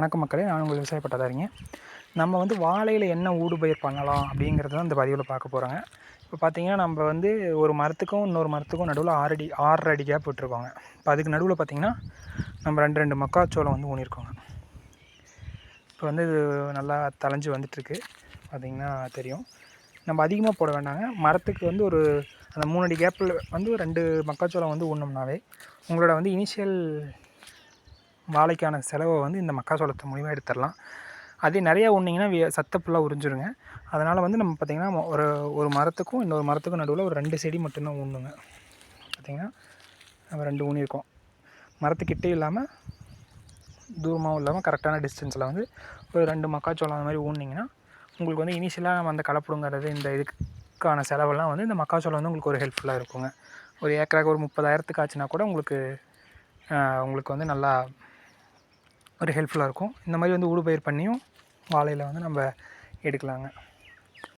வணக்கம் மக்களே நான் உங்கள் விவசாய பட்டதாரிங்க. நம்ம வந்து வாழையில் என்ன ஊடுபயிர் பண்ணலாம் அப்படிங்கிறது தான் இந்த பதிவில் பார்க்க போகிறோங்க இப்போ பார்த்தீங்கன்னா நம்ம வந்து ஒரு மரத்துக்கும் இன்னொரு மரத்துக்கும் நடுவில் ஆறு அடி ஆறரை அடி கேப் விட்டுருக்கோங்க. இப்போ அதுக்கு நடுவில் பார்த்தீங்கன்னா நம்ம ரெண்டு ரெண்டு மக்காச்சோளம் வந்து ஊனிருக்கோங்க. இப்போ வந்து இது நல்லா தளைஞ்சு வந்துட்டுருக்கு. பார்த்தீங்கன்னா தெரியும். நம்ம அதிகமாக போட வேண்டாங்க. மரத்துக்கு வந்து ஒரு அந்த மூணு அடி கேப்பில் வந்து ரெண்டு மக்காச்சோளம் வந்து ஊனோம்னாவே உங்களோட வந்து இனிஷியல் வாழைக்கான செலவை வந்து இந்த மக்காச்சோளத்தை மூலிமா எடுத்துடலாம். அதே நிறையா ஊனிங்கன்னா வே- ஃபுல்லாக உறிஞ்சிருங்க. அதனால் வந்து நம்ம பார்த்திங்கன்னா மொ- ஒரு ஒரு மரத்துக்கும் இன்னொரு மரத்துக்கும் நடுவில் ஒரு ரெண்டு செடி மட்டும்தான் ஊணுங்க பார்த்திங்கன்னா நம்ம ரெண்டு ஊனியிருக்கோம் மரத்துக்கிட்டே இல்லாமல் தூரமாகவும் இல்லாமல் கரெக்டான டிஸ்டன்ஸில் வந்து ஒரு ரெண்டு மக்காச்சோளம் அந்த மாதிரி ஊனிங்கன்னா உங்களுக்கு வந்து இனிஷியலாக நம்ம அந்த கலப்பிடுங்கிறது இந்த இதுக்கான செலவெல்லாம் வந்து இந்த மக்காச்சோளம் வந்து உங்களுக்கு ஒரு ஹெல்ப்ஃபுல்லாக இருக்குங்க. ஒரு ஏக்கராக்கு ஒரு முப்பதாயிரத்துக்கு ஆச்சுன்னா கூட உங்களுக்கு உங்களுக்கு வந்து நல்லா ஒரு ஹெல்ப்ஃபுல்லாக இருக்கும். இந்த மாதிரி வந்து ஊடுபயிர் பண்ணியும் வாழையில் வந்து நம்ம எடுக்கலாங்க.